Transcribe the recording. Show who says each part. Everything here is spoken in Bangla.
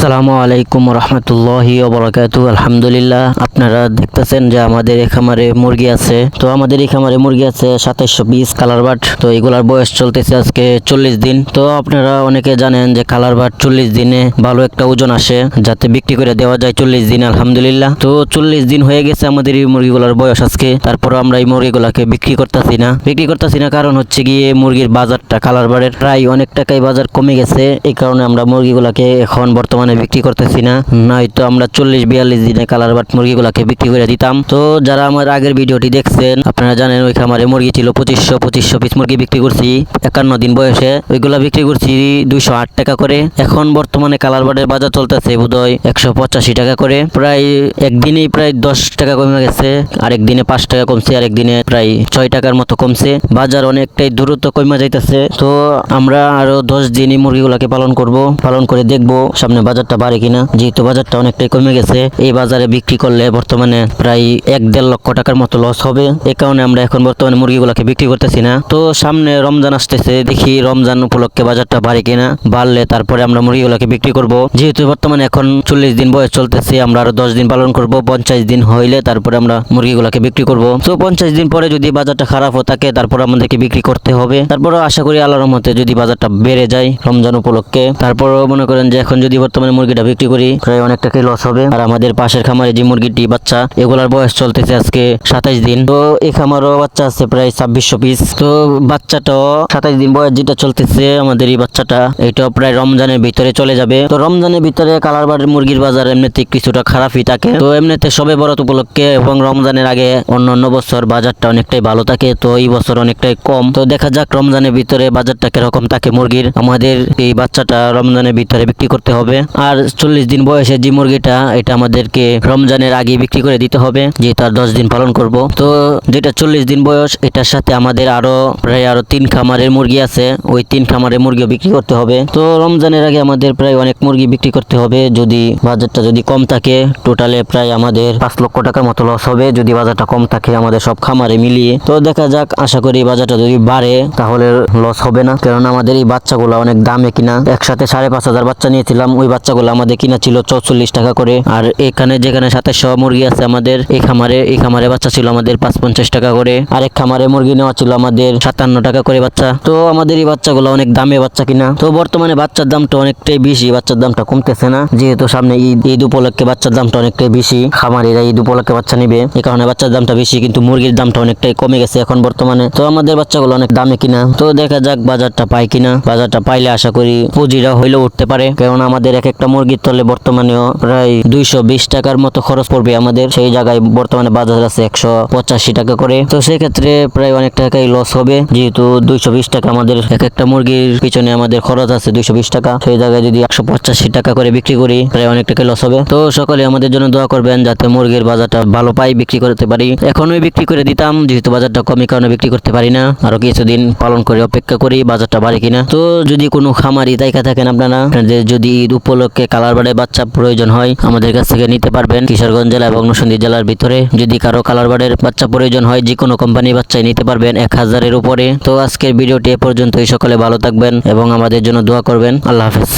Speaker 1: আসসালামু আলাইকুম রহমতুল্লাহি ওবরাকাতু আলহামদুলিল্লাহ, আপনারা দেখতেছেন যে আমাদের এই খামারে মুরগি আছে। তো আমাদের এই খামারে মুরগি আছে সাতাইশশো বিশ কালার বাট। তো এগুলার বয়স চলতেছে আজকে চল্লিশ দিন। তো আপনারা অনেকে জানেন যে কালার বাট চল্লিশ দিনে ভালো একটা ওজন আসে, যাতে বিক্রি করে দেওয়া যায় চল্লিশ দিন, আলহামদুলিল্লাহ। তো চল্লিশ দিন হয়ে গেছে আমাদের এই মুরগিগুলার বয়স আজকে। তারপর আমরা এই মুরগিগুলাকে বিক্রি করতেছি না। বিক্রি করতেছি না কারণ হচ্ছে গিয়ে মুরগির বাজারটা কালার বারের প্রায় অনেক টাকাই বাজার কমে গেছে। এই কারণে আমরা মুরগিগুলাকে এখন বর্তমানে বিক্রি করতেছি না। নয়তো আমরা চল্লিশ বিয়াল্লিশ দিনে কালার বাট মুরগিগুলাকে বিক্রি করে দিতাম। তো যারা আমার আগের ভিডিওটি দেখছেন আপনারা জানেন ওই খামারে মুরগি ছিল পঁচিশশো পঁচিশশো পিস মুরগি বিক্রি করছি। একান্ন দিন বয়সে ওইগুলা বিক্রি করছি দুইশো আট টাকা করে। এখন বর্তমানে কালার বাটের বাজার চলতেছে বোধহয় একশো পঁচাশি টাকা করে। প্রায় একদিনেই প্রায় দশ টাকা কমে গেছে। আরেক দিনে পাঁচ টাকা কমছে আরেক দিনে প্রায় ছয় টাকার মতো কমছে। বাজার অনেকটাই দ্রুত কমে যাইতেছে। তো আমরা আরও দশ দিনই মুরগিগুলাকে পালন করব। পালন করে দেখব সামনে বাজারটা বাড়ে কিনা, যেহেতু বাজারটা অনেকটাই কমে গেছে, এই বাজারে বিক্রি করলে বর্তমানে প্রায় এক দেড় লক্ষ টাকার মতো লস হবে। এই কারণে আমরা এখন বর্তমানে মুরগিগুলাকে বিক্রি করতেছি না। তো সামনে রমজান আসতেছে, দেখি রমজান উপলক্ষে বাজারটা বাড়ে কিনা। বাড়লে তারপরে আমরা মুরগিগুলাকে বিক্রি করব। যেহেতু বর্তমানে এখন চল্লিশ দিন বয়স চলতেছে, আমরা আরও দশ দিন পালন করব। পঞ্চাশ দিন হইলে তারপরে আমরা মুরগিগুলাকে বিক্রি করব। তো পঞ্চাশ দিন পরে যদি বাজারটা খারাপ হয়ে থাকে, তারপর আমাদেরকে বিক্রি করতে হবে। তারপর আশা করি আল্লাহর রহমতে যদি বাজারটা বেড়ে যায় রমজান উপলক্ষে তারপর মনে করেন যে এখন যদি বর্তমানে মুরগিটা বিক্রি করি, প্রায় অনেক টাকাই লস হবে। আর আমাদের পাশের খামারে যে মুরগিটি, বাচ্চা, এগুলার বয়স চলতেছে আজকে সাতাইশ দিন। তো এই খামারও বাচ্চা আছে প্রায় ছাব্বিশশো পিস তো বাচ্চাটাও সাতাইশ দিন বয়স যেটা চলতেছে, আমাদের এই বাচ্চাটা এটাও প্রায় রমজানের ভিতরে চলে যাবে। তো রমজানের ভিতরে কালার বাড়ির মুরগির বাজার এমনিতে কিছুটা খারাপই থাকে। তো এমনিতে সবে বরাত উপলক্ষে এবং রমজানের আগে অন্য অন্য বছর বাজারটা অনেকটাই ভালো থাকে, তো এই বছর অনেকটাই কম। তো দেখা যাক রমজানের ভিতরে বাজারটা কীরকম থাকে মুরগির। আমাদের এই বাচ্চাটা রমজানের ভিতরে বিক্রি করতে হবে। আর চল্লিশ দিন বয়সে যে মুরগিটা, এটা আমাদেরকে রমজানের আগে বিক্রি করে দিতে হবে, যেহেতু আর দশ দিন পালন করব। তো যেটা চল্লিশ দিন বয়স, এটার সাথে আমাদের আরও, প্রায় আরও তিন খামারের মুরগি আছে, ওই তিন খামারের মুরগিও বিক্রি করতে হবে। তো রমজানের আগে আমাদের প্রায় অনেক মুরগি বিক্রি করতে হবে, যদি বাজারটা যদি কম থাকে, টোটালে প্রায় আমাদের পাঁচ লক্ষ টাকার মতো লস হবে, যদি বাজারটা কম থাকে আমাদের সব খামারে মিলিয়ে। তো দেখা যাক, আশা করি বাজারটা যদি বাড়ে, তাহলে লস হবে না। কারণ আমাদের এই বাচ্চাগুলো অনেক দামে কিনা, একসাথে সাড়ে পাঁচ হাজার বাচ্চা নিয়েছিলাম, ওই বাচ্চাগুলো আমাদের কিনা ছিল চৌচল্লিশ টাকা করে। আর এখানে যেখানে সাতাশশো মুরগি আছে আমাদের, এই খামারে এই খামারে বাচ্চা ছিল আমাদের পাঁচ পঞ্চাশ টাকা করে। আরেক খামারে মুরগি নেওয়া ছিল আমাদের সাতান্ন টাকা করে বাচ্চা। তো আমাদের এই বাচ্চাগুলো অনেক দামে বাচ্চা কিনা। তো বর্তমানে বাচ্চার দামটা অনেকটাই বেশি, বাচ্চার দামটা কমতেছে না। যেহেতু সামনে ঈদ ঈদ উপলক্ষে বাচ্চার দামটা অনেকটাই বেশি। খামারিরা ঈদ উপলক্ষে বাচ্চা নিবে। এই কারণে বাচ্চার দামটা বেশি, কিন্তু মুরগির দামটা অনেকটাই কমে গেছে এখন বর্তমানে। তো আমাদের বাচ্চাগুলো অনেক দামে কিনা। তো দেখা যাক বাজারটা পাই কিনা। বাজারটা পাইলে আশা করি পুঁজিটা হইলেও উঠতে পারে। কারণ আমাদের এক এক একটা মুরগির তলে বর্তমানেও প্রায় দুইশো বিশ টাকার মতো খরচ পড়বে আমাদের। সেই জায়গায় বর্তমানে বাজার আছে একশো পঁচাশি টাকা করে। তো সেক্ষেত্রে প্রায় অনেক টাকাই লস হবে। যেহেতু দুইশো বিশ টাকা আমাদের এক একটা মুরগির পিছনে আমাদের খরচ আছে দুইশো বিশ টাকা। সেই জায়গায় যদি একশো পঁচাশি টাকা করে বিক্রি করি, প্রায় অনেক টাকা লস হবে। তো সকলে আমাদের জন্য দোয়া করবেন যাতে মুরগির বাজারটা ভালো পাই বিক্রি করতে পারি। এখনই বিক্রি করে দিতাম, যেহেতু বাজারটা কমই কারণে বিক্রি করতে পারি না। আরও কিছুদিন পালন করে অপেক্ষা করি বাজারটা বাড়ে কিনা। তো যদি কোনো খামারি তাইকা থাকেন আপনারা যদি ঈদ উপলক্ষে কালার বাড়ে বাচ্চা প্রয়োজন হয়, আমাদের কাছ থেকে নিতে পারবেন। কিশোরগঞ্জ জেলা এবং নরসিংদী জেলার ভিতরে যদি কারও কালার বাড়ের বাচ্চা প্রয়োজন হয় যে কোনো কোম্পানির বাচ্চাই নিতে পারবেন এক হাজারের উপরে। তো আজকের ভিডিওটি এ পর্যন্তই। সকলে ভালো থাকবেন এবং আমাদের জন্য দোয়া করবেন। আল্লাহ হাফেজ।